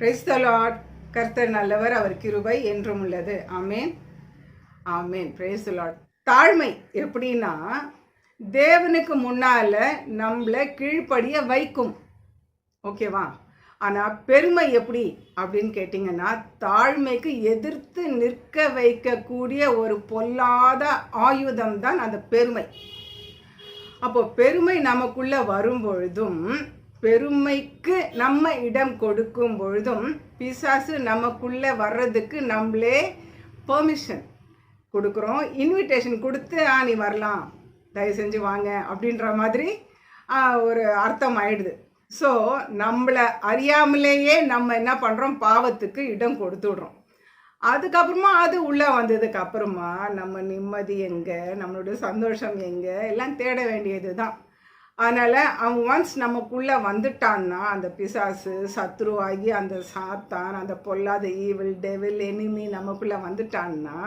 Praise the Lord கர்த்தர் நல்லவர் அவர் கிருபை என்றும் உள்ளது. ஆமேன். ஆமேன். பிரைஸ் த லார்ட் தாழ்மை எப்படின்னா தேவனுக்கு முன்னால நம்மளை கீழ்ப்படிய வைக்கும். ஓகேவா ஆனால் பெருமை எப்படி அப்படின்னு கேட்டிங்கன்னா தாழ்மைக்கு எதிர்த்து நிற்க வைக்கக்கூடிய ஒரு பொல்லாத ஆயுதம் தான் அந்த பெருமை. அப்போ பெருமை நமக்குள்ளே வரும் பொழுதும் பெருமைக்கு நம்ம இடம் கொடுக்கும் பொழுதும் பிசாசு நமக்குள்ளே வர்றதுக்கு நம்மளே பெர்மிஷன் கொடுக்குறோம். இன்விடேஷன் கொடுத்து ஆ நீ வரலாம். தயவு செஞ்சு வாங்க. அப்படின்ற மாதிரி ஒரு அர்த்தம் ஆயிடுது. ஸோ நம்மளை அறியாமலேயே நம்ம என்ன பண்ணுறோம் பாவத்துக்கு இடம் கொடுத்து விடுறோம். அதுக்கப்புறமா அது உள்ளே வந்ததுக்கு அப்புறமா நம்ம நிம்மதி எங்கே? நம்மளுடைய சந்தோஷம் எங்கே? எல்லாம் தேட வேண்டியது தான் அதனால் அவன் ஒன்ஸ் நமக்குள்ளே வந்துட்டான்னா அந்த பிசாசு சத்ருவாகி அந்த சாத்தான் அந்த பொல்லாத ஈவில் டெவில் எனிமி நமக்குள்ளே வந்துட்டான்னா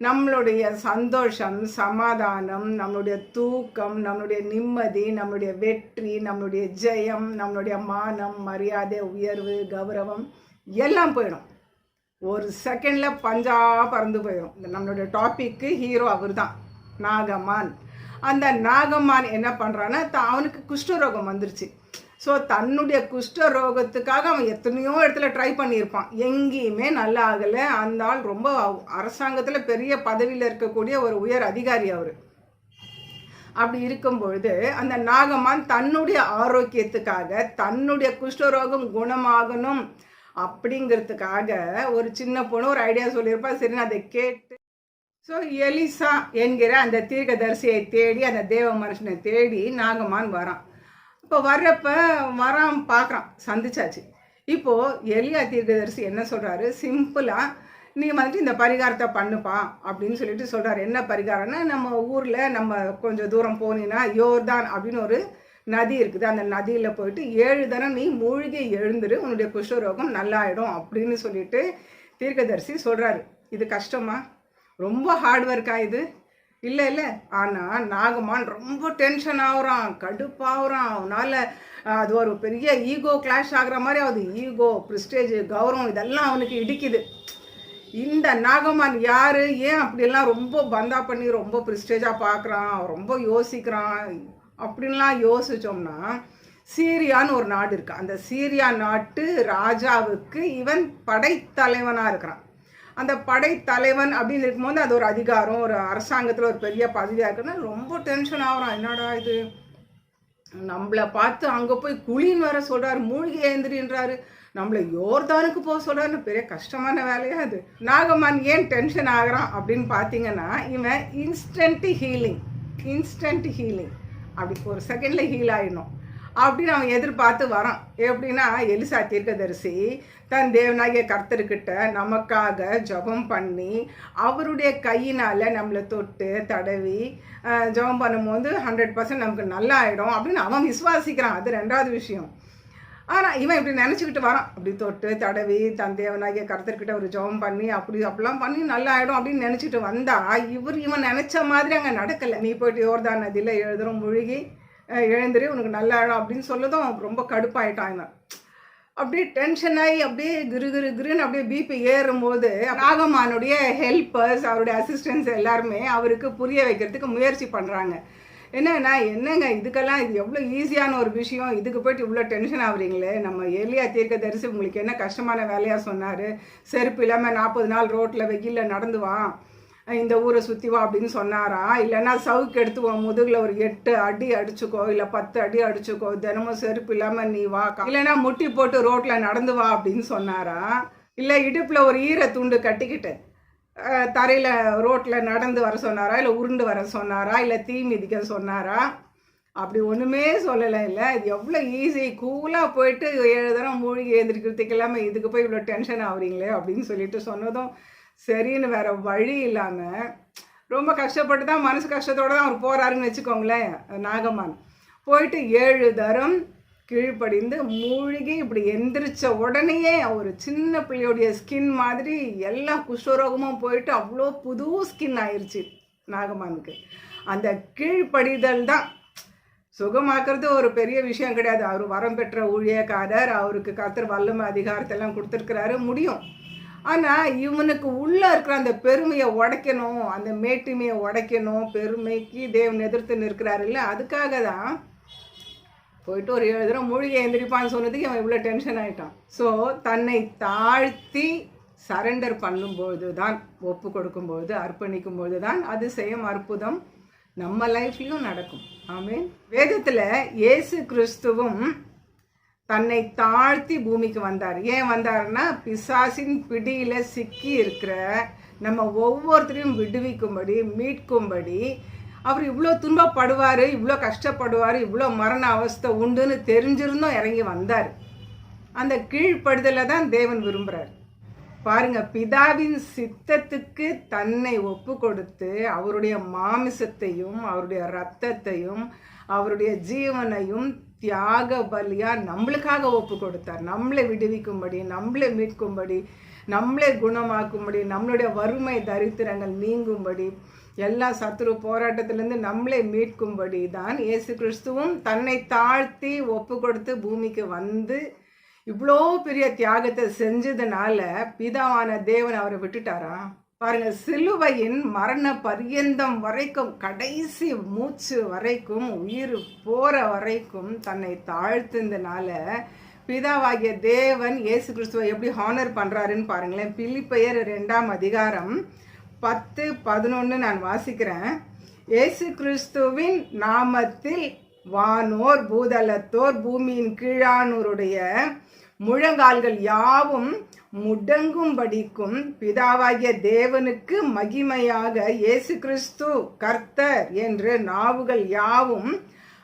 நம்மளுடைய சந்தோஷம் சமாதானம் நம்மளுடைய தூக்கம் நம்மளுடைய நிம்மதி நம்மளுடைய வெற்றி நம்மளுடைய ஜெயம் நம்மளுடைய மானம் மரியாதை உயர்வு கௌரவம் எல்லாம் போயிடும். ஒரு செகண்டில் பஞ்சா பறந்து போயிடும். இந்த நம்மளுடைய டாபிக்கு ஹீரோ அவர் தான் நாகமான். அந்த நாகமான் என்ன பண்ணுறான்னா த- அவனுக்கு குஷ்டரோகம் வந்துருச்சு. ஸோ தன்னுடைய குஷ்ட ரோகத்துக்காக அவன் எத்தனையோ இடத்துல ட்ரை பண்ணியிருப்பான். எங்கேயுமே நல்லா ஆகலை. அந்த ஆள் ரொம்ப அரசாங்கத்தில் பெரிய பதவியில் இருக்கக்கூடிய ஒரு உயர் அதிகாரி அவர். அப்படி இருக்கும் பொழுது அந்த நாகமான் தன்னுடைய ஆரோக்கியத்துக்காக தன்னுடைய குஷ்டரோகம் குணமாகணும் அப்படிங்கிறதுக்காக ஒரு சின்ன பொண்ணு ஒரு ஐடியா சொல்லியிருப்பா. சரி நான் அதை கேட்டு ஸோ எலிசா என்கிற அந்த தீர்க்கதரிசியை தேடி அந்த தேவ மனுஷனை தேடி நாகமான் வரான். இப்போ வர்றப்ப வரான் பார்க்குறான் சந்திச்சாச்சு. இப்போது எலியா தீர்க்கதரிசி என்ன சொல்கிறாரு சிம்பிளாக நீ வந்துட்டு இந்த பரிகாரத்தை பண்ணுப்பா அப்படின்னு சொல்லிட்டு சொல்கிறாரு என்ன பரிகாரம்னா நம்ம ஊரில் நம்ம கொஞ்சம் தூரம் போனீங்கன்னா யோர்தான் அப்படின்னு ஒரு நதி இருக்குது. அந்த நதியில் போயிட்டு ஏழு தரம் நீ மூழ்கி எழுந்துரு உன்னுடைய குஷ்டரோகம் நல்லாயிடும் அப்படின்னு சொல்லிட்டு தீர்க்கதரிசி சொல்கிறாரு இது கஷ்டமா? ரொம்ப ஹார்ட் ஒர்க்கா இது. இல்லை இல்லை. ஆனால் நாகமான் ரொம்ப டென்ஷன் ஆகுறான் கடுப்பாகிறான் அவனால் அது ஒரு பெரிய ஈகோ கிளாஷ் ஆகிற மாதிரி ஆகுது. ஈகோ ப்ரிஸ்டேஜ் கௌரவம் இதெல்லாம் அவனுக்கு இடிக்குது. இந்த நாகமான் யார்? ஏன் அப்படிலாம் ரொம்ப பந்தா பண்ணி ரொம்ப ப்ரிஸ்டேஜாக பார்க்குறான் ரொம்ப யோசிக்கிறான். அப்படின்லாம் யோசிச்சோம்னா சீரியான்னு ஒரு நாடு இருக்கு. அந்த சீரியா நாட்டு ராஜாவுக்கு இவன் படைத்தலைவனாக இருக்கிறான். அந்த படைத்தலைவன் அப்படின்னு இருக்கும்போது அது ஒரு அதிகாரம் ஒரு அரசாங்கத்தில் ஒரு பெரிய பதவியாக இருக்குன்னா ரொம்ப டென்ஷன் ஆகுறான். என்னடா இது? நம்மளை பார்த்து அங்கே போய் குழின்னு வர சொல்கிறாரு மூழ்கி ஏந்திரின்றாரு நம்மளை யோர்தானுக்கு போக சொல்கிறாரு பெரிய கஷ்டமான வேலையா அது. நாகமான் ஏன் டென்ஷன் ஆகுறான் அப்படின்னு பார்த்தீங்கன்னா இவன் இன்ஸ்டன்ட் ஹீலிங் இன்ஸ்டன்ட் ஹீலிங் அப்படி ஒரு செகண்டில் ஹீல் ஆகிடும் அப்படின்னு அவன் எதிர்பார்த்து வரான். எப்படின்னா எலிசா தீர்க்கதரிசி தன் தேவனாகிய கர்த்தர்கிட்ட நமக்காக ஜெபம் பண்ணி அவருடைய கையினால் நம்மளை தொட்டு தடவி ஜபம் ஜெபம் பண்ணும்போது ஹண்ட்ரட் பர்சன்ட் நமக்கு நல்லா ஆகிடும் அப்படின்னு அவன் விசுவாசிக்கிறான். அது ரெண்டாவது விஷயம். ஆனால் இவன் இப்படி நினச்சிக்கிட்டு வரான். அப்படி தொட்டு தடவி தன் தேவனாகிய கருத்தர்கிட்ட ஒரு ஜெபம் பண்ணி அப்படி அப்படிலாம் பண்ணி நல்லா ஆகிடும் அப்படின்னு நினச்சிட்டு வந்தா இவர் இவன் நினச்ச மாதிரி அங்கே நடக்கலை. நீ போயிட்டு யோர்தான் நதியில் எழுதுறோம் மூழ்கி எழுந்துரு உனக்கு நல்லா அப்படின்னு சொல்லதும் அவன் ரொம்ப கடுப்பாயிட்டான் இவன். அப்படியே டென்ஷன் ஆகி அப்படியே கிரு கிரு கிருன்னு அப்படியே பிபி ஏறும்போது நாகமானுடைய ஹெல்ப்பர்ஸ் அவருடைய அசிஸ்டன்ஸ் எல்லாருமே அவருக்கு புரிய வைக்கிறதுக்கு முயற்சி பண்ணுறாங்க என்னன்னா என்னங்க இதுக்கெல்லாம் இது எவ்வளோ ஈஸியான ஒரு விஷயம்? இதுக்கு போயிட்டு இவ்வளோ டென்ஷன் ஆகுறீங்களே? நம்ம எலியா தீர்க்க தரிசி உங்களுக்கு என்ன கஷ்டமான வேலையாக சொன்னார்? செருப்பு இல்லாமல் நாற்பது நாள் ரோட்டில் வெயிலில் நடந்து இந்த ஊரை சுற்றி வா அப்படின்னு சொன்னாரா? இல்லைன்னா சவுக்கு எடுத்து உன் முதுகில் ஒரு எட்டு அடி அடிச்சுக்கோ இல்லை பத்து அடி அடிச்சுக்கோ தினமும் செருப்பு இல்லாமல் நீ வா இல்லைன்னா முட்டி போட்டு ரோட்டில் நடந்து வா அப்படின்னு சொன்னாரா? இல்லை இடுப்பில் ஒரு ஈர துண்டு கட்டிக்கிட்டு தரையில் ரோட்டில் நடந்து வர சொன்னாரா? இல்லை உருண்டு வர சொன்னாரா? இல்லை தீ மிதிக்க சொன்னாரா? அப்படி ஒன்றுமே சொல்லலை இல்லை. இது எவ்வளோ ஈஸி கூலாக போயிட்டு ஏழு தரம் மூழ்கி எழுந்திருக்கிறதுக்கு இல்லாமல் இதுக்கு போய் இவ்வளோ டென்ஷன் ஆகுறீங்களே அப்படின்னு சொல்லிட்டு சொன்னதும் சரின்னு வேற வழி இல்லாமல் ரொம்ப கஷ்டப்பட்டு தான் மனசு கஷ்டத்தோட தான் அவர் போகிறாருன்னு வச்சுக்கோங்களேன் நாகமான் போயிட்டு ஏழு தரம் கீழ்ப்படிந்து மூழ்கி இப்படி எந்திரிச்ச உடனேயே ஒரு சின்ன பிள்ளையோடைய ஸ்கின் மாதிரி எல்லா குஷ்டரோகமும் போயிட்டு அவ்வளோ புது ஸ்கின் ஆயிடுச்சு நாகமானுக்கு அந்த கீழ்ப்படிதல் தான். சுகமாக்குறது ஒரு பெரிய விஷயம் கிடையாது. அவர் வரம் பெற்ற ஊழியக்காரர் அவருக்கு கத்தர் வல்லமை அதிகாரத்தெல்லாம் கொடுத்துருக்கிறாரு முடியும். ஆனால் இவனுக்கு உள்ளே இருக்கிற அந்த பெருமையை உடைக்கணும் அந்த மேட்டுமையை உடைக்கணும் பெருமைக்கு தேவன் எதிர்த்து நிற்கிறாரு இல்லை? அதுக்காக தான் போயிட்டு ஒரு ஏழு தடவை மூழ்கி எந்திரிப்பான்னு சொன்னதுக்கு அவன் இவ்வளோ டென்ஷன் ஆகிட்டான் ஸோ தன்னை தாழ்த்தி சரண்டர் பண்ணும்போது தான் ஒப்பு கொடுக்கும்போது அர்ப்பணிக்கும்போது தான் அதிசயம் அற்புதம் நம்ம லைஃப்லையும் நடக்கும். ஆமீன் வேதத்தில் இயேசு கிறிஸ்துவும் தன்னை தாழ்த்தி பூமிக்கு வந்தார். ஏன் வந்தாருன்னா பிசாசின் பிடியில் சிக்கி இருக்கிற நம்ம ஒவ்வொருத்தரையும் விடுவிக்கும்படி மீட்கும்படி அவர் இவ்வளோ துன்பப்படுவார் இவ்வளோ கஷ்டப்படுவார் இவ்வளோ மரண அவஸ்தை உண்டுன்னு தெரிஞ்சிருந்தும் இறங்கி வந்தார். அந்த கீழ்ப்படுதலை தான் தேவன் விரும்புகிறார் பாருங்க பிதாவின் சித்தத்துக்கு தன்னை ஒப்பு கொடுத்து அவருடைய மாமிசத்தையும் அவருடைய ரத்தத்தையும் அவருடைய ஜீவனையும் தியாக பலியாக நம்மளுக்காக ஒப்பு கொடுத்தார். நம்மளை விடுவிக்கும்படி நம்மளை மீட்கும்படி நம்மளை குணமாக்கும்படி நம்மளுடைய வறுமை தரித்திரங்கள் நீங்கும்படி எல்லா சத்துரு போராட்டத்திலேருந்து நம்மளை மீட்கும்படி தான் இயேசு கிறிஸ்துவும் தன்னை தாழ்த்தி ஒப்பு கொடுத்து பூமிக்கு வந்து இவ்வளோ பெரிய தியாகத்தை செஞ்சதுனால பிதாவான தேவன் அவரை விட்டுட்டாரா? பாருங்க சிலுவையின் மரண பரியந்தம் வரைக்கும் கடைசி மூச்சு வரைக்கும் உயிர் போற வரைக்கும் தன்னை தாழ்த்துந்தனால பிதாவாகிய தேவன் இயேசு கிறிஸ்துவை எப்படி ஹானர் பண்றாருன்னு பாருங்களேன். பிலிப்பெயர் ரெண்டாம் அதிகாரம் பத்து பதினொன்று நான் வாசிக்கிறேன். இயேசு கிறிஸ்துவின் நாமத்தில் வானோர் பூதலத்தோர் பூமியின் கீழானோருடைய முழங்கால்கள் யாவும் முடங்கும்படிக்கும் பிதாவாகிய தேவனுக்கு மகிமையாக இயேசு கிறிஸ்து கர்த்தர் என்று நாவுகள் யாவும்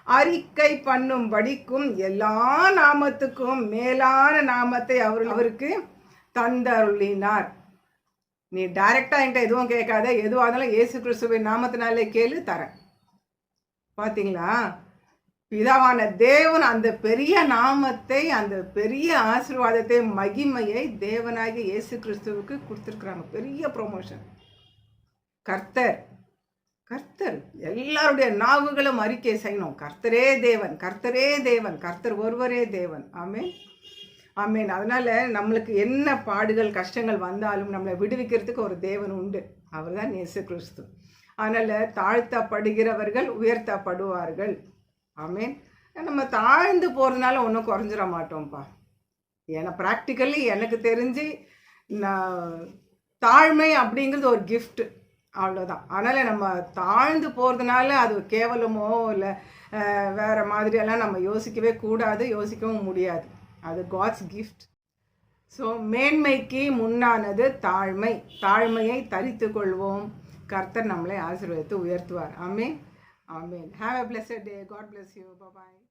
அறிக்கை பண்ணும்படிக்கும் எல்லா நாமத்துக்கும் மேலான நாமத்தை அவர் அவருக்கு தந்தருளினார். நீ டைரக்டா என்கிட்ட எதுவும் கேட்காத எதுவாக இருந்தாலும் இயேசு கிறிஸ்துவின் நாமத்தினாலே கேளு தரேன். பார்த்தீங்களா பிதாவான தேவன் அந்த பெரிய நாமத்தை அந்த பெரிய ஆசீர்வாதத்தை மகிமையை தேவனாகி இயேசு கிறிஸ்துவுக்கு கொடுத்துருக்குறாங்க. பெரிய ப்ரொமோஷன் கர்த்தர் கர்த்தர் எல்லாருடைய நாவுகளும் அறிக்கை செய்யணும். கர்த்தரே தேவன் கர்த்தரே தேவன் கர்த்தர் ஒருவரே தேவன். ஆமேன். ஆமேன். அதனால் நம்மளுக்கு என்ன பாடுகள் கஷ்டங்கள் வந்தாலும் நம்மளை விடுவிக்கிறதுக்கு ஒரு தேவன் உண்டு. அவர் தான் இயேசு கிறிஸ்து. அதனால் தாழ்த்தப்படுகிறவர்கள் உயர்த்தப்படுவார்கள். ஆமீன். நம்ம தாழ்ந்து போகிறதுனால ஒன்றும் குறைஞ்சிட மாட்டோம்ப்பா. ஏன்னா ப்ராக்டிக்கலி எனக்கு தெரிஞ்சு நான் தாழ்மை அப்படிங்கிறது ஒரு கிஃப்ட் அவ்வளோதான் அதனால் நம்ம தாழ்ந்து போகிறதுனால அது கேவலமோ இல்லை வேறு மாதிரியெல்லாம் நம்ம யோசிக்கவே கூடாது யோசிக்கவும் முடியாது. அது காட்ஸ் கிஃப்ட் ஸோ மேன்மைக்கு முன்னானது தாழ்மை. தாழ்மையை தரித்து கொள்வோம். கர்த்தர் நம்மளை ஆசீர்வதித்து உயர்த்துவார். Amen. Have a blessed day. God bless you. Bye bye.